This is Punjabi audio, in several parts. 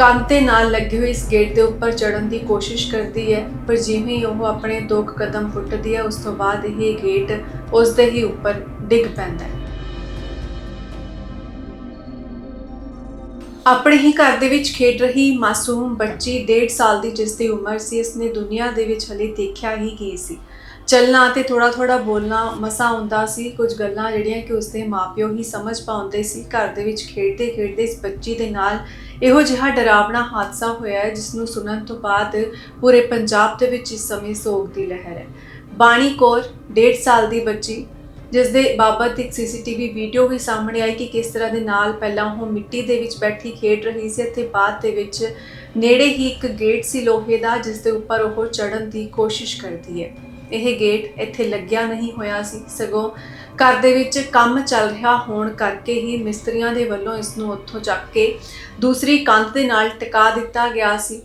ਕੰਨ ਤੇ ਨਾਲ ਲੱਗੇ ਹੋਏ ਇਸ ਗੇਟ ਦੇ ਉੱਪਰ ਚੜਨ ਦੀ ਕੋਸ਼ਿਸ਼ ਕਰਦੀ ਹੈ, ਪਰ ਜਿਵੇਂ ਹੀ ਉਹ ਆਪਣੇ ਦੋ ਕਦਮ ਪੁੱਟਦੀ ਹੈ, ਉਸ ਤੋਂ ਬਾਅਦ ਇਹ ਗੇਟ ਉਸ ਦੇ ਹੀ ਉੱਪਰ ਡਿੱਗ ਪੈਂਦਾ ਹੈ। ਆਪਣੇ ਹੀ ਘਰ ਦੇ ਵਿੱਚ ਖੇਡ ਰਹੀ ਮਾਸੂਮ ਬੱਚੀ 1.5 ਸਾਲ ਦੀ ਜਿਸ ਦੀ ਉਮਰ ਸੀ ਇਸਨੇ ਦੁਨੀਆ ਦੇ ਵਿੱਚ ਹਲੇ ਦੇਖਿਆ ਹੀ ਕੀ ਸੀ। ਚੱਲਣਾ ਤੇ ਥੋੜਾ ਥੋੜਾ ਬੋਲਣਾ ਮਸਾ ਹੁੰਦਾ ਸੀ। ਕੁਝ ਗੱਲਾਂ ਜਿਹੜੀਆਂ ਕਿ ਉਸਦੇ ਮਾਪਿਓ ਹੀ ਸਮਝ ਪਾਉਂਦੇ ਸੀ। ਘਰ ਦੇ ਵਿੱਚ ਖੇਡਦੇ ਖੇਡਦੇ ਇਸ ਬੱਚੀ ਦੇ ਨਾਲ ਇਹੋ ਜਿਹਾ ਡਰਾਵਣਾ ਹਾਦਸਾ ਹੋਇਆ ਹੈ, ਜਿਸ ਨੂੰ ਸੁਣਨ ਤੋਂ ਬਾਅਦ ਪੂਰੇ ਪੰਜਾਬ ਦੇ ਵਿੱਚ ਇਸ ਸਮੇਂ ਸੋਗ ਦੀ ਲਹਿਰ ਹੈ। ਬਾਣੀ ਕੌਰ 1.5 ਸਾਲ ਦੀ ਬੱਚੀ, ਜਿਸ ਦੇ ਬਾਬਤ ਇੱਕ ਸੀਸੀਟੀਵੀ ਵੀਡੀਓ ਵੀ ਸਾਹਮਣੇ ਆਈ ਕਿ ਕਿਸ ਤਰ੍ਹਾਂ ਦੇ ਨਾਲ ਪਹਿਲਾਂ ਉਹ ਮਿੱਟੀ ਦੇ ਵਿੱਚ ਬੈਠੀ ਖੇਡ ਰਹੀ ਸੀ, ਅਤੇ ਬਾਅਦ ਦੇ ਵਿੱਚ ਨੇੜੇ ਹੀ ਇੱਕ ਗੇਟ ਸੀ ਲੋਹੇ ਦਾ, ਜਿਸ ਦੇ ਉੱਪਰ ਉਹ ਚੜਨ ਦੀ ਕੋਸ਼ਿਸ਼ ਕਰਦੀ ਹੈ। ਇਹ ਗੇਟ ਇੱਥੇ ਲੱਗਿਆ ਨਹੀਂ ਹੋਇਆ ਸੀ। ਸਗੋਂ ਘਰ ਦੇ ਵਿੱਚ ਕੰਮ ਚੱਲ ਰਿਹਾ ਹੋਣ ਕਰਕੇ ਹੀ ਮਿਸਤਰੀਆਂ ਦੇ ਵੱਲੋਂ ਇਸ ਨੂੰ ਉੱਥੋਂ ਚੱਕ ਕੇ ਦੂਸਰੀ ਕੰਧ ਦੇ ਨਾਲ ਟਿਕਾ ਦਿੱਤਾ ਗਿਆ ਸੀ।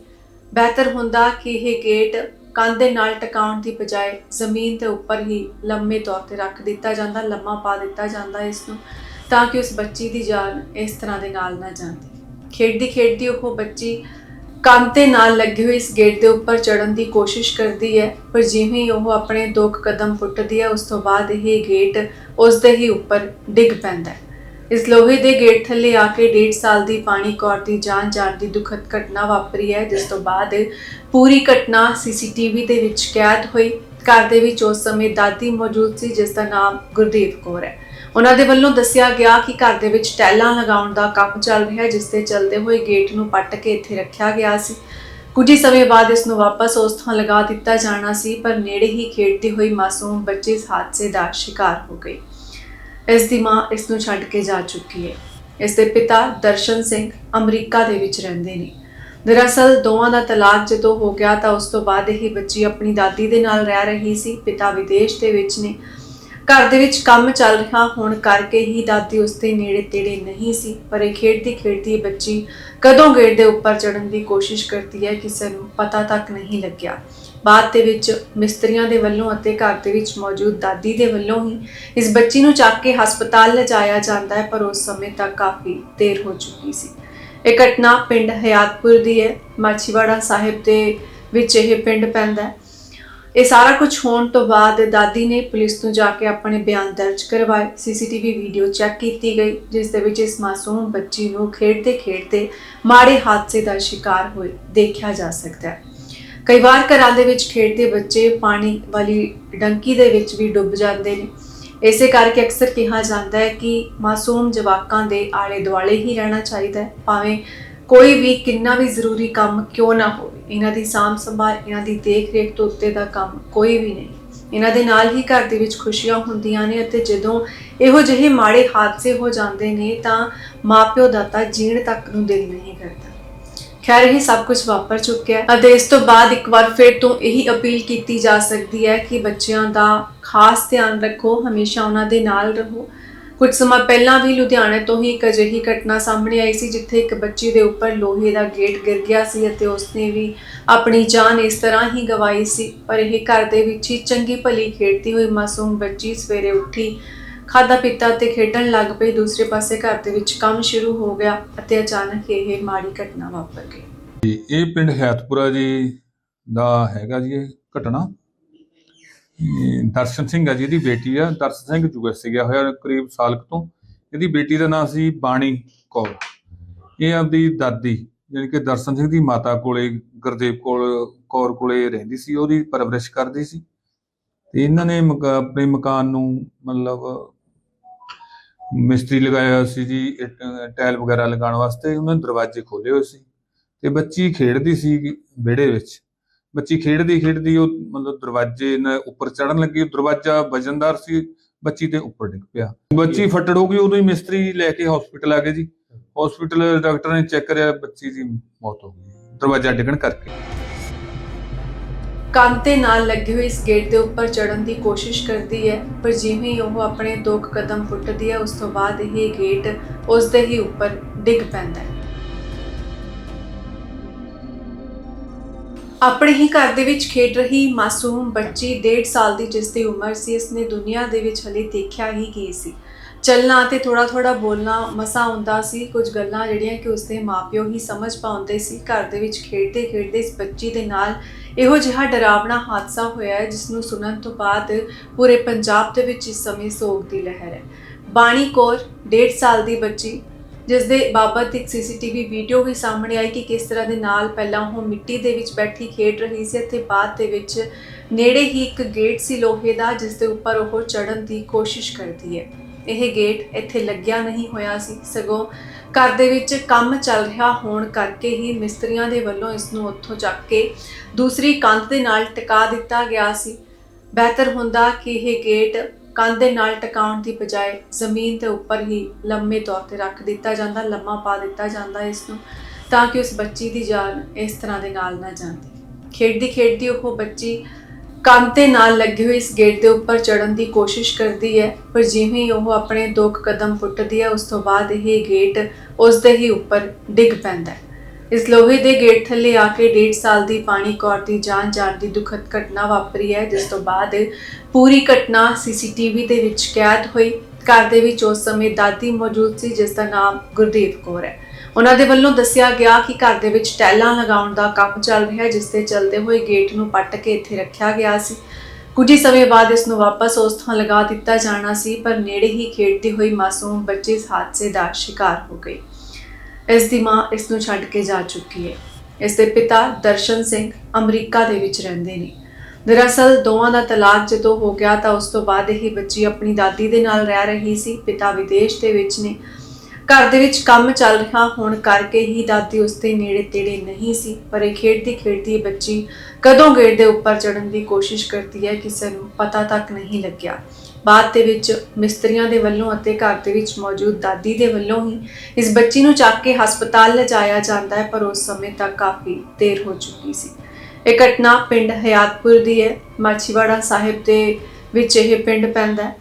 ਬਿਹਤਰ ਹੁੰਦਾ ਕਿ ਇਹ ਗੇਟ ਕੰਧ ਦੇ ਨਾਲ ਟਿਕਾਉਣ ਦੀ ਬਜਾਏ ਜ਼ਮੀਨ ਦੇ ਉੱਪਰ ਹੀ ਲੰਮੇ ਤੌਰ ਤੇ ਰੱਖ ਦਿੱਤਾ ਜਾਂਦਾ, ਲੰਮਾ ਪਾ ਦਿੱਤਾ ਜਾਂਦਾ ਇਸ ਨੂੰ ਤਾਂ ਕਿ ਉਸ ਬੱਚੀ ਦੀ ਜਾਨ ਇਸ ਤਰ੍ਹਾਂ ਦੇ ਨਾਲ ਨਾ ਜਾਂਦੀ। ਖੇਡਦੀ ਖੇਡਦੀ ਉਹ ਬੱਚੀ ਕੰਧ ਦੇ ਨਾਲ ਲੱਗੇ ਹੋਏ ਇਸ ਗੇਟ ਦੇ ਉੱਪਰ ਚੜਨ ਦੀ ਕੋਸ਼ਿਸ਼ ਕਰਦੀ ਹੈ, ਪਰ ਜਿਵੇਂ ਹੀ ਉਹ ਆਪਣੇ ਦੋ ਕਦਮ ਪੁੱਟਦੀ ਹੈ, ਉਸ ਤੋਂ ਬਾਅਦ ਇਹ ਗੇਟ ਉਸ ਦੇ ਹੀ ਉੱਪਰ ਡਿੱਗ ਪੈਂਦਾ ਹੈ। ਇਸ ਲੋਹੇ ਦੇ ਗੇਟ ਥੱਲੇ ਆ ਕੇ 1.5 ਸਾਲ ਦੀ ਪਾਣੀ ਕੌਰ ਦੀ ਜਾਨ ਜਾਣ ਦੀ ਦੁਖਦ ਘਟਨਾ ਵਾਪਰੀ ਹੈ, ਜਿਸ ਤੋਂ ਬਾਅਦ ਪੂਰੀ ਘਟਨਾ ਸੀਸੀਟੀਵੀ ਦੇ ਵਿੱਚ ਕੈਦ ਹੋਈ। ਘਰ ਦੇ ਵਿੱਚ ਉਸ ਸਮੇਂ ਦਾਦੀ ਮੌਜੂਦ ਸੀ, ਜਿਸ ਦਾ ਨਾਮ ਗੁਰਦੇਵ ਕੌਰ ਹੈ। ਉਹਨਾਂ ਦੇ ਵੱਲੋਂ ਦੱਸਿਆ ਗਿਆ ਕਿ ਘਰ ਦੇ ਵਿੱਚ ਟੈਲਾਂ ਲਗਾਉਣ ਦਾ ਕੰਮ ਚੱਲ ਰਿਹਾ ਜਿਸ ਤੇ ਚੱਲਦੇ ਹੋਏ ਗੇਟ ਨੂੰ ਪੱਟ ਕੇ ਇੱਥੇ ਰੱਖਿਆ ਗਿਆ ਸੀ। ਕੁਝ ਹੀ ਸਮੇਂ ਬਾਅਦ ਇਸ ਨੂੰ ਵਾਪਸ ਉਸ ਥਾਂ ਲਗਾ ਦਿੱਤਾ ਜਾਣਾ ਸੀ, ਪਰ ਨੇੜੇ ਹੀ ਖੇਡਦੀ ਹੋਈ ਮਾਸੂਮ ਬੱਚੀ ਇਸ ਹਾਦਸੇ ਦਾ ਸ਼ਿਕਾਰ ਹੋ ਗਈ ਇਸ ਦੀ ਮਾਂ ਇਸ ਨੂੰ ਛੱਡ ਕੇ ਜਾ ਚੁੱਕੀ ਹੈ। ਇਸ ਦੇ ਪਿਤਾ ਦਰਸ਼ਨ ਸਿੰਘ ਅਮਰੀਕਾ ਦੇ ਵਿੱਚ ਰਹਿੰਦੇ ਨੇ। ਦਰਅਸਲ ਦੋਵਾਂ ਦਾ ਤਲਾਕ ਜਦੋਂ ਹੋ ਗਿਆ ਤਾਂ ਉਸ ਤੋਂ ਬਾਅਦ ਇਹ ਬੱਚੀ ਆਪਣੀ ਦਾਦੀ ਦੇ ਨਾਲ ਰਹਿ ਰਹੀ ਸੀ, ਪਿਤਾ ਵਿਦੇਸ਼ ਦੇ ਵਿੱਚ ਨੇ। ਘਰ ਦੇ ਵਿੱਚ ਕੰਮ ਚੱਲ ਰਿਹਾ, ਹੋਣ ਕਰਕੇ ਹੀ ਦਾਦੀ ਉਸਦੇ ਨੇੜੇ ਤੇੜੇ ਨਹੀਂ ਸੀ, ਪਰ ਇਹ ਖੇਡਦੀ ਖੇਡਦੀ ਇਹ ਬੱਚੀ ਕਦੋਂ ਗੇਟ ਦੇ ਉੱਪਰ ਚੜਨ ਦੀ ਕੋਸ਼ਿਸ਼ ਕਰਦੀ ਹੈ, ਕਿਸੇ ਨੂੰ ਪਤਾ ਤੱਕ ਨਹੀਂ ਲੱਗਿਆ। ਬਾਅਦ ਦੇ ਵਿੱਚ ਮਿਸਤਰੀਆਂ ਦੇ ਵੱਲੋਂ ਅਤੇ ਘਰ ਦੇ ਵਿੱਚ ਮੌਜੂਦ ਦਾਦੀ ਦੇ ਵੱਲੋਂ ਹੀ ਇਸ ਬੱਚੀ ਨੂੰ ਚੱਕ ਕੇ ਹਸਪਤਾਲ ਲਿਜਾਇਆ ਜਾਂਦਾ ਹੈ, ਪਰ ਉਸ ਸਮੇਂ ਤੱਕ ਕਾਫੀ ਦੇਰ ਹੋ ਚੁੱਕੀ ਸੀ। ਇਹ ਘਟਨਾ ਪਿੰਡ ਹਯਾਤਪੁਰ ਦੀ ਹੈ, ਮਾਛੀਵਾੜਾ ਸਾਹਿਬ ਦੇ ਵਿੱਚ ਇਹ ਪਿੰਡ ਪੈਂਦਾ ਹੈ। ਇਹ ਸਾਰਾ ਕੁਝ ਹੋਣ ਤੋਂ ਬਾਅਦ ਦਾਦੀ ਨੇ ਪੁਲਿਸ ਨੂੰ ਜਾ ਕੇ ਆਪਣੇ ਬਿਆਨ ਦਰਜ ਕਰਵਾਏ। ਸੀਸੀਟੀਵੀ ਵੀਡੀਓ ਚੈੱਕ ਕੀਤੀ ਗਈ, ਜਿਸ ਦੇ ਵਿੱਚ ਇਸ ਮਾਸੂਮ ਬੱਚੀ ਨੂੰ ਖੇਡਦੇ ਖੇਡਦੇ ਮਾੜੇ ਹਾਦਸੇ ਦਾ ਸ਼ਿਕਾਰ ਹੋਏ, ਦੇਖਿਆ ਜਾ ਸਕਦਾ ਹੈ। ਕਈ ਵਾਰ ਘਰਾਂ ਦੇ ਵਿੱਚ ਖੇਡਦੇ ਬੱਚੇ ਪਾਣੀ ਵਾਲੀ ਡੰਕੀ ਦੇ ਵਿੱਚ ਵੀ ਡੁੱਬ ਜਾਂਦੇ ਨੇ। ਇਸੇ ਕਰਕੇ ਅਕਸਰ ਕਿਹਾ ਜਾਂਦਾ ਹੈ ਕਿ ਮਾਸੂਮ ਜਵਾਕਾਂ ਦੇ ਆਲੇ ਦੁਆਲੇ ਹੀ ਰਹਿਣਾ ਚਾਹੀਦਾ ਹੈ, ਭਾਵੇਂ ਕੋਈ ਵੀ ਕਿੰਨਾ ਵੀ ਜ਼ਰੂਰੀ ਕੰਮ ਕਿਉਂ ਨਾ ਹੋਵੇ, ਇਹਨਾਂ ਦੀ ਸਾਂਭ ਸੰਭਾਲ, ਇਹਨਾਂ ਦੀ ਦੇਖ ਰੇਖ ਤੋਂ ਉੱਤੇ ਦਾ ਕੰਮ ਕੋਈ ਵੀ ਨਹੀਂ। ਇਹਨਾਂ ਦੇ ਨਾਲ ਹੀ ਘਰ ਦੇ ਵਿੱਚ ਖੁਸ਼ੀਆਂ ਹੁੰਦੀਆਂ ਨੇ ਅਤੇ ਜਦੋਂ ਇਹੋ ਜਿਹੇ ਮਾੜੇ ਹਾਦਸੇ ਹੋ ਜਾਂਦੇ ਨੇ ਤਾਂ ਮਾਪਿਓ ਦਾ ਤਾਂ ਜੀਣ ਤੱਕ ਨੂੰ ਦਿਲ ਨਹੀਂ ਕਰਦਾ। ਖੈਰ, ਇਹ ਸਭ ਕੁਝ ਵਾਪਰ ਚੁੱਕਿਆ ਹੈ ਅਤੇ ਇਸ ਤੋਂ ਬਾਅਦ ਇੱਕ ਵਾਰ ਫਿਰ ਤੋਂ ਇਹੀ ਅਪੀਲ ਕੀਤੀ ਜਾ ਸਕਦੀ ਹੈ ਕਿ ਬੱਚਿਆਂ ਦਾ ਖਾਸ ਧਿਆਨ ਰੱਖੋ, ਹਮੇਸ਼ਾ ਉਹਨਾਂ ਦੇ ਨਾਲ ਰਹੋ। ਕੁਝ ਸਮਾਂ ਪਹਿਲਾਂ ਵੀ ਲੁਧਿਆਣੇ ਤੋਂ ਹੀ ਇੱਕ ਅਜਿਹੀ ਘਟਨਾ ਸਾਹਮਣੇ ਆਈ ਸੀ, ਜਿੱਥੇ ਇੱਕ ਬੱਚੀ ਦੇ ਉੱਪਰ ਲੋਹੇ ਦਾ ਗੇਟ ਗਿਰ ਗਿਆ ਸੀ ਅਤੇ ਉਸਨੇ ਵੀ ਆਪਣੀ ਜਾਨ ਇਸ ਤਰ੍ਹਾਂ ਹੀ ਗਵਾਈ ਸੀ। ਪਰ ਇਹ ਘਰ ਦੇ ਵਿੱਚ ਹੀ ਚੰਗੀ ਭਲੀ ਖੇਡਦੀ ਹੋਈ ਮਾਸੂਮ ਬੱਚੀ ਸਵੇਰੇ ਉੱਠੀ ਖਾਦਾ ਪੀਤਾ ਤੇ ਖੇਡਣ ਲੱਗ ਪਈ। ਦੂਸਰੇ ਪਾਸੇ ਘਰ ਦੇ ਵਿੱਚ ਕੰਮ ਸ਼ੁਰੂ ਹੋ ਗਿਆ ਅਤੇ ਅਚਾਨਕ ਇਹ ਮਾੜੀ ਘਟਨਾ ਵਾਪਰ ਗਈ। ਇਹ ਪਿੰਡ ਹੈਤਪੁਰਾ ਜੀ ਦਾ ਹੈਗਾ ਜੀ ਇਹ ਘਟਨਾ। ਦਰਸ਼ਨ ਸਿੰਘ ਆ ਜੀ, ਇਹਦੀ ਬੇਟੀ ਆ। ਦਰਸ਼ਨ ਸਿੰਘ ਯੂਐਸਏ ਗਿਆ ਹੋਇਆ ਕਰੀਬ ਸਾਲ ਤੋਂ। ਇਹਦੀ ਬੇਟੀ ਦਾ ਨਾਮ ਸੀ ਬਾਣੀ ਕੌਰ। ਇਹ ਆਪਦੀ ਦਾਦੀ, ਜਾਣੀ ਕਿ ਦਰਸ਼ਨ ਸਿੰਘ ਦੀ ਮਾਤਾ ਕੋਲੇ, ਗੁਰਦੇਵ ਕੋਲ, ਕੌਰ ਕੋਲੇ ਰਹਿੰਦੀ ਸੀ। ਉਹਦੀ ਪਰਵਰਿਸ਼ ਕਰਦੀ ਸੀ। ਤੇ ਇਹਨਾਂ ਨੇ ਮਕਾ- ਆਪਣੇ ਮਕਾਨ ਨੂੰ ਮਤਲਬ ਮਿਸਤਰੀ ਲਗਾਇਆ ਸੀ ਜੀ ਟਾਇਲ ਵਗੈਰਾ ਲਗਾਉਣ ਵਾਸਤੇ। ਉਹਨਾਂ ਨੇ ਦਰਵਾਜ਼ੇ ਖੋਲੇ ਹੋਏ ਸੀ। ਤੇ ਬੱਚੀ ਖੇਡਦੀ ਸੀ ਵਿਹੜੇ ਵਿੱਚ। ਬੱਚੀ ਖੇਡਦੀ ਖੇਡਦੀ ਉਹ ਮਤਲਬ ਦਰਵਾਜ਼ੇ ਨਾਲ ਉੱਪਰ ਚੜਨ ਲੱਗੀ ਉਹ ਦਰਵਾਜ਼ਾ ਵਜਨਦਾਰ ਸੀ ਬੱਚੀ ਤੇ ਉੱਪਰ ਡਿੱਗ ਪਿਆ। ਬੱਚੀ ਫੱਟੜ ਹੋ ਗਈ ਉਦੋਂ ਹੀ ਮਿਸਤਰੀ ਲੈ ਕੇ ਹਸਪੀਟਲ ਆ ਗਏ ਜੀ। ਹਸਪੀਟਲ ਡਾਕਟਰ ਨੇ ਚੈੱਕ ਕਰਿਆ ਬੱਚੀ ਦੀ ਮੌਤ ਹੋ ਗਈ ਦਰਵਾਜ਼ਾ ਡਿੱਗਣ ਕਰਕੇ। ਕੰਨ ਤੇ ਨਾਲ ਲੱਗੇ ਹੋਏ ਇਸ ਗੇਟ ਦੇ ਉੱਪਰ ਚੜਨ ਦੀ ਕੋਸ਼ਿਸ਼ ਕਰਦੀ ਹੈ ਪਰ ਜਿਵੇਂ ਹੀ ਉਹ ਆਪਣੇ ਦੋ ਕਦਮ ਪੁੱਟਦੀ ਹੈ ਉਸ ਤੋਂ ਬਾਅਦ ਇਹ ਗੇਟ ਉਸ ਦੇ ਹੀ ਉੱਪਰ ਡਿੱਗ ਪੈਂਦਾ ਹੈ। ਆਪਣੇ ਹੀ ਘਰ ਦੇ ਵਿੱਚ ਖੇਡ ਰਹੀ ਮਾਸੂਮ ਬੱਚੀ 1.5 ਸਾਲ ਦੀ ਜਿਸ ਦੀ ਉਮਰ ਸੀ ਇਸਨੇ ਦੁਨੀਆ ਦੇ ਵਿੱਚ ਹਲੇ ਦੇਖਿਆ ਹੀ ਕੀ ਸੀ। ਚੱਲਣਾ ਤੇ ਥੋੜਾ ਥੋੜਾ ਬੋਲਣਾ ਮਸਾ ਹੁੰਦਾ ਸੀ, ਕੁਝ ਗੱਲਾਂ ਜਿਹੜੀਆਂ ਕਿ ਉਸਦੇ ਮਾਪਿਓ ਹੀ ਸਮਝ ਪਾਉਂਦੇ ਸੀ। ਘਰ ਦੇ ਵਿੱਚ ਖੇਡਦੇ ਖੇਡਦੇ ਇਸ ਬੱਚੀ ਦੇ ਨਾਲ ਇਹੋ ਜਿਹਾ ਡਰਾਵਣਾ ਹਾਦਸਾ ਹੋਇਆ ਹੈ ਜਿਸ ਨੂੰ ਸੁਣਨ ਤੋਂ ਬਾਅਦ ਪੂਰੇ ਪੰਜਾਬ ਦੇ ਵਿੱਚ ਇਸ ਸਮੇਂ ਸੋਗ ਦੀ ਲਹਿਰ ਹੈ। ਬਾਣੀ ਕੌਰ 1.5 ਸਾਲ ਦੀ ਬੱਚੀ ਜਿਸ ਦੇ ਬਾਬਤ ਇੱਕ ਸੀਸੀਟੀਵੀ ਵੀਡੀਓ ਵੀ ਸਾਹਮਣੇ ਆਈ ਕਿ ਕਿਸ ਤਰ੍ਹਾਂ ਦੇ ਨਾਲ ਪਹਿਲਾਂ ਉਹ ਮਿੱਟੀ ਦੇ ਵਿੱਚ ਬੈਠੀ ਖੇਡ ਰਹੀ ਸੀ ਅਤੇ ਬਾਅਦ ਦੇ ਵਿੱਚ ਨੇੜੇ ਹੀ ਇੱਕ ਗੇਟ ਸੀ ਲੋਹੇ ਦਾ ਜਿਸ ਦੇ ਉੱਪਰ ਉਹ ਚੜਨ ਦੀ ਕੋਸ਼ਿਸ਼ ਕਰਦੀ ਹੈ। ਇਹ ਗੇਟ ਇੱਥੇ ਲੱਗਿਆ ਨਹੀਂ ਹੋਇਆ ਸੀ। ਸਗੋਂ ਘਰ ਦੇ ਵਿੱਚ ਕੰਮ ਚੱਲ ਰਿਹਾ ਹੋਣ ਕਰਕੇ ਹੀ ਮਿਸਤਰੀਆਂ ਦੇ ਵੱਲੋਂ ਇਸ ਨੂੰ ਉੱਥੋਂ ਚੱਕ ਕੇ ਦੂਸਰੀ ਕੰਧ ਦੇ ਨਾਲ ਟਿਕਾ ਦਿੱਤਾ ਗਿਆ ਸੀ। ਬਿਹਤਰ ਹੁੰਦਾ ਕਿ ਇਹ ਗੇਟ ਕੰਧ ਦੇ ਨਾਲ ਟਿਕਾਉਣ ਦੀ ਬਜਾਏ ਜ਼ਮੀਨ ਦੇ ਉੱਪਰ ਹੀ ਲੰਮੇ ਤੌਰ ਤੇ ਰੱਖ ਦਿੱਤਾ ਜਾਂਦਾ, ਲੰਮਾ ਪਾ ਦਿੱਤਾ ਜਾਂਦਾ ਇਸ ਨੂੰ ਤਾਂ ਕਿ ਉਸ ਬੱਚੀ ਦੀ ਜਾਨ ਇਸ ਤਰ੍ਹਾਂ ਦੇ ਨਾਲ ਨਾ ਜਾਂਦੀ। ਖੇਡਦੀ ਖੇਡਦੀ ਉਹ ਬੱਚੀ ਕੰਧ ਦੇ ਨਾਲ ਲੱਗੇ ਹੋਏ ਇਸ ਗੇਟ ਦੇ ਉੱਪਰ ਚੜਨ ਦੀ ਕੋਸ਼ਿਸ਼ ਕਰਦੀ ਹੈ, ਪਰ ਜਿਵੇਂ ਹੀ ਉਹ ਆਪਣੇ ਦੋ ਕਦਮ ਪੁੱਟਦੀ ਹੈ, ਉਸ ਤੋਂ ਬਾਅਦ ਇਹ ਗੇਟ ਉਸ ਦੇ ਹੀ ਉੱਪਰ ਡਿੱਗ ਪੈਂਦਾ ਹੈ। ਇਸ ਲੋਹੇ ਦੇ ਗੇਟ ਥੱਲੇ ਆ ਕੇ 1.5 ਸਾਲ ਦੀ ਪਾਣੀ ਕੌਰ ਦੀ ਜਾਨ ਜਾਣ ਦੀ ਦੁਖਦ ਘਟਨਾ ਵਾਪਰੀ ਹੈ, ਜਿਸ ਤੋਂ ਬਾਅਦ ਪੂਰੀ ਘਟਨਾ ਸੀਸੀਟੀਵੀ ਦੇ ਵਿੱਚ ਕੈਦ ਹੋਈ। ਘਰ ਦੇ ਵਿੱਚ ਉਸ ਸਮੇਂ ਦਾਦੀ ਮੌਜੂਦ ਸੀ, ਜਿਸ ਦਾ ਨਾਮ ਗੁਰਦੀਪ ਕੌਰ ਹੈ। ਉਹਨਾਂ ਦੇ ਵੱਲੋਂ ਦੱਸਿਆ ਗਿਆ ਕਿ ਘਰ ਦੇ ਵਿੱਚ ਟੈਲਾਂ ਲਗਾਉਣ ਦਾ ਕੰਮ ਚੱਲ ਰਿਹਾ ਜਿਸ ਤੇ ਚੱਲਦੇ ਹੋਏ ਗੇਟ ਨੂੰ ਪੱਟ ਕੇ ਇੱਥੇ ਰੱਖਿਆ ਗਿਆ ਸੀ। ਕੁਝ ਹੀ ਸਮੇਂ ਬਾਅਦ ਇਸ ਨੂੰ ਵਾਪਸ ਉਸ ਥਾਂ ਲਗਾ ਦਿੱਤਾ ਜਾਣਾ ਸੀ, ਪਰ ਨੇੜੇ ਹੀ ਖੇਡਦੀ ਹੋਈ ਮਾਸੂਮ ਬੱਚੀ ਇਸ ਹਾਦਸੇ ਦਾ ਸ਼ਿਕਾਰ ਹੋ ਗਈ ਇਸ ਦੀ ਮਾਂ ਇਸ ਨੂੰ ਛੱਡ ਕੇ ਜਾ ਚੁੱਕੀ ਹੈ। ਇਸ ਦੇ ਪਿਤਾ ਦਰਸ਼ਨ ਸਿੰਘ ਅਮਰੀਕਾ ਦੇ ਵਿੱਚ ਰਹਿੰਦੇ ਨੇ। ਦਰਅਸਲ ਦੋਵਾਂ ਦਾ ਤਲਾਕ ਜਦੋਂ ਹੋ ਗਿਆ ਤਾਂ ਉਸ ਤੋਂ ਬਾਅਦ ਇਹ ਬੱਚੀ ਆਪਣੀ ਦਾਦੀ ਦੇ ਨਾਲ ਰਹਿ ਰਹੀ ਸੀ, ਪਿਤਾ ਵਿਦੇਸ਼ ਦੇ ਵਿੱਚ ਨੇ। ਘਰ ਦੇ ਵਿੱਚ ਕੰਮ ਚੱਲ ਰਿਹਾ ਹੋਣ ਕਰਕੇ ਹੀ ਦਾਦੀ ਉਸ ਦੇ ਨੇੜੇ ਤੇੜੇ ਨਹੀਂ ਸੀ, ਪਰ ਇਹ ਖੇਡਦੀ ਖੇਡਦੀ ਬੱਚੀ ਕਦੋਂ ਗੇਟ ਦੇ ਉੱਪਰ ਚੜਨ ਦੀ ਕੋਸ਼ਿਸ਼ ਕਰਦੀ ਹੈ ਕਿਸੇ ਨੂੰ ਪਤਾ ਤੱਕ ਨਹੀਂ ਲੱਗਿਆ। ਬਾਅਦ ਦੇ ਵਿੱਚ ਮਿਸਤਰੀਆਂ ਦੇ ਵੱਲੋਂ ਅਤੇ ਘਰ ਦੇ ਵਿੱਚ ਮੌਜੂਦ ਦਾਦੀ ਦੇ ਵੱਲੋਂ ਹੀ ਇਸ ਬੱਚੀ ਨੂੰ ਚੱਕ ਕੇ ਹਸਪਤਾਲ ਲਿਜਾਇਆ ਜਾਂਦਾ ਹੈ, ਪਰ ਉਸ ਸਮੇਂ ਤੱਕ ਕਾਫੀ ਦੇਰ ਹੋ ਚੁੱਕੀ ਸੀ। ਇਹ ਘਟਨਾ ਪਿੰਡ ਹਯਾਤਪੁਰ ਦੀ ਹੈ। ਮਾਛੀਵਾੜਾ ਸਾਹਿਬ ਦੇ ਵਿੱਚ ਇਹ ਪਿੰਡ ਪੈਂਦਾ ਹੈ।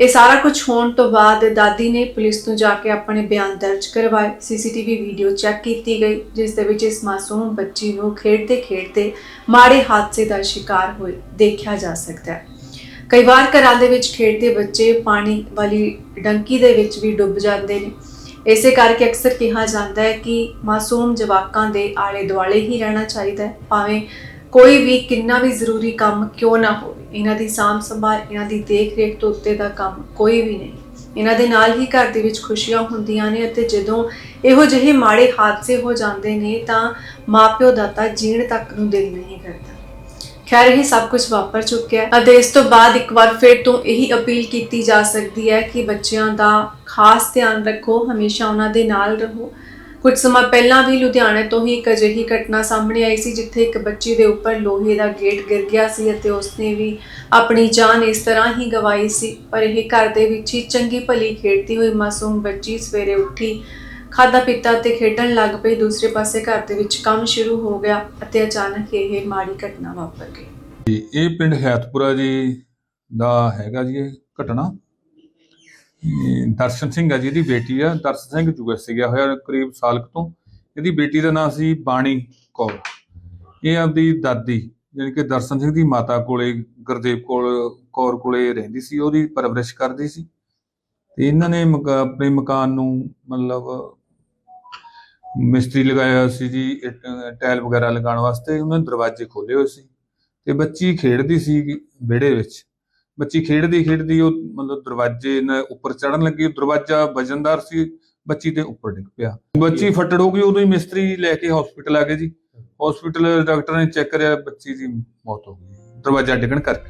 ਇਹ ਸਾਰਾ ਕੁਝ ਹੋਣ ਤੋਂ ਬਾਅਦ ਦਾਦੀ ਨੇ ਪੁਲਿਸ ਨੂੰ ਜਾ ਕੇ ਆਪਣੇ ਬਿਆਨ ਦਰਜ ਕਰਵਾਏ। ਸੀਸੀਟੀਵੀ ਵੀਡੀਓ ਚੈੱਕ ਕੀਤੀ ਗਈ, ਜਿਸ ਦੇ ਵਿੱਚ ਇਸ ਮਾਸੂਮ ਬੱਚੀ ਨੂੰ ਖੇਡਦੇ ਖੇਡਦੇ ਮਾੜੇ ਹਾਦਸੇ ਦਾ ਸ਼ਿਕਾਰ ਹੋਏ ਦੇਖਿਆ ਜਾ ਸਕਦਾ ਹੈ। ਕਈ ਵਾਰ ਘਰਾਂ ਦੇ ਵਿੱਚ ਖੇਡਦੇ ਬੱਚੇ ਪਾਣੀ ਵਾਲੀ ਡੰਕੀ ਦੇ ਵਿੱਚ ਵੀ ਡੁੱਬ ਜਾਂਦੇ ਨੇ। ਇਸੇ ਕਰਕੇ ਅਕਸਰ ਕਿਹਾ ਜਾਂਦਾ ਹੈ ਕਿ ਮਾਸੂਮ ਜਵਾਕਾਂ ਦੇ ਆਲੇ ਦੁਆਲੇ ਹੀ ਰਹਿਣਾ ਚਾਹੀਦਾ ਹੈ, ਭਾਵੇਂ ਕੋਈ ਵੀ ਕਿੰਨਾ ਵੀ ਜ਼ਰੂਰੀ ਕੰਮ ਕਿਉਂ ਨਾ ਹੋਵੇ। ਇਹਨਾਂ ਦੀ ਸਾਂਭ ਸੰਭਾਲ ਇਹਨਾਂ ਦੀ ਦੇਖ ਰੇਖ ਤੋਂ ਉੱਤੇ ਦਾ ਕੰਮ ਕੋਈ ਵੀ ਨਹੀਂ। ਇਹਨਾਂ ਦੇ ਨਾਲ ਹੀ ਘਰ ਦੇ ਵਿੱਚ ਖੁਸ਼ੀਆਂ ਹੁੰਦੀਆਂ ਨੇ ਅਤੇ ਜਦੋਂ ਇਹੋ ਜਿਹੇ ਮਾੜੇ ਹਾਦਸੇ ਹੋ ਜਾਂਦੇ ਨੇ ਤਾਂ ਮਾਪਿਓ ਦਾ ਤਾਂ ਜੀਣ ਤੱਕ ਨੂੰ ਦਿਲ ਨਹੀਂ ਕਰਦਾ। ਖੈਰ, ਇਹ ਸਭ ਕੁਝ ਵਾਪਰ ਚੁੱਕਿਆ ਹੈ। ਅਤੇ ਇਸ ਤੋਂ ਬਾਅਦ ਇੱਕ ਵਾਰ ਫਿਰ ਤੋਂ ਇਹੀ ਅਪੀਲ ਕੀਤੀ ਜਾ ਸਕਦੀ ਹੈ ਕਿ ਬੱਚਿਆਂ ਦਾ ਖਾਸ ਧਿਆਨ ਰੱਖੋ, ਹਮੇਸ਼ਾ ਉਹਨਾਂ ਦੇ ਨਾਲ ਰਹੋ। ਕੁਝ ਸਮਾਂ ਪਹਿਲਾਂ ਵੀ ਲੁਧਿਆਣੇ ਤੋਂ ਹੀ ਇੱਕ ਅਜਿਹੀ ਘਟਨਾ ਸਾਹਮਣੇ ਆਈ ਸੀ, ਜਿੱਥੇ ਇੱਕ ਬੱਚੀ ਦੇ ਉੱਪਰ ਲੋਹੇ ਦਾ ਗੇਟ ਗਿਰ ਗਿਆ ਸੀ ਅਤੇ ਉਸਨੇ ਵੀ ਆਪਣੀ ਜਾਨ ਇਸ ਤਰ੍ਹਾਂ ਹੀ ਗਵਾਈ ਸੀ। ਪਰ ਇਹ ਘਰ ਦੇ ਵਿੱਚ ਹੀ ਚੰਗੀ ਭਲੀ ਖੇਡਦੀ ਹੋਈ ਮਾਸੂਮ ਬੱਚੀ ਸਵੇਰੇ ਉੱਠੀ ਖਾਦਾ ਪੀਤਾ ਤੇ ਖੇਡਣ ਲੱਗ ਪਈ ਦੂਸਰੇ ਪਾਸੇ ਘਰ ਦੇ ਵਿੱਚ ਕੰਮ ਸ਼ੁਰੂ ਹੋ ਗਿਆ ਅਤੇ ਅਚਾਨਕ ਇਹ ਮਾੜੀ ਘਟਨਾ ਵਾਪਰ ਗਈ। ਜੀ, ਇਹ ਪਿੰਡ ਹੈਤਪੁਰਾ ਜੀ ਦਾ ਹੈਗਾ ਜੀ ਇਹ ਘਟਨਾ। ਇਹ ਦਰਸ਼ਨ ਸਿੰਘ ਆ ਜੀ ਇਹਦੀ ਬੇਟੀ ਆ। ਦਰਸ਼ਨ ਸਿੰਘ ਯੂਐਸਏ ਗਿਆ ਹੋਇਆ ਕਰੀਬ ਸਾਲ ਕੁ ਤੋਂ। ਇਹਦੀ ਬੇਟੀ ਦਾ ਨਾਮ ਸੀ ਬਾਣੀ ਕੌਰ। ਇਹ ਆਪਦੀ ਦਾਦੀ ਯਾਨੀ ਕਿ ਦਰਸ਼ਨ ਸਿੰਘ ਦੀ ਮਾਤਾ ਕੋਲੇ ਗੁਰਦੇਵ ਕੋਲ ਕੌਰ ਕੋਲੇ ਰਹਿੰਦੀ ਸੀ ਉਹਦੀ ਪਰਵਰਿਸ਼ ਕਰਦੀ ਸੀ। ਤੇ ਇਹਨਾਂ ਨੇ ਆਪਣੇ ਮਕਾਨ ਨੂੰ ਮਤਲਬ ਮਿਸਤਰੀ ਲਗਾਇਆ ਹੋਇਆ ਸੀ ਜੀ ਟਾਇਲ ਵਗੈਰਾ ਲਗਾਉਣ ਵਾਸਤੇ ਉਹਨਾਂ ਨੇ ਦਰਵਾਜ਼ੇ ਖੋਲੇ ਹੋਏ ਸੀ ਤੇ ਬੱਚੀ ਖੇਡਦੀ ਸੀ ਵਿਹੜੇ ਵਿੱਚ। ਬੱਚੀ ਖੇਡਦੀ ਖੇਡਦੀ ਉਹ ਮਤਲਬ ਦਰਵਾਜ਼ੇ ਨਾਲ ਉੱਪਰ ਚੜਨ ਲੱਗੀ ਦਰਵਾਜ਼ਾ ਵਜਨਦਾਰ ਸੀ ਬੱਚੀ ਤੇ ਉੱਪਰ ਡਿੱਗ ਪਿਆ। ਬੱਚੀ ਫੱਟੜ ਹੋ ਗਈ ਉਦੋਂ ਹੀ ਮਿਸਤਰੀ ਲੈ ਕੇ ਹਸਪੀਟਲ ਆ ਗਏ ਜੀ। ਹਸਪੀਟਲ ਡਾਕਟਰ ਨੇ ਚੈੱਕ ਕਰਿਆ ਬੱਚੀ ਦੀ ਮੌਤ ਹੋ ਗਈ ਦਰਵਾਜ਼ਾ ਡਿੱਗਣ ਕਰਕੇ।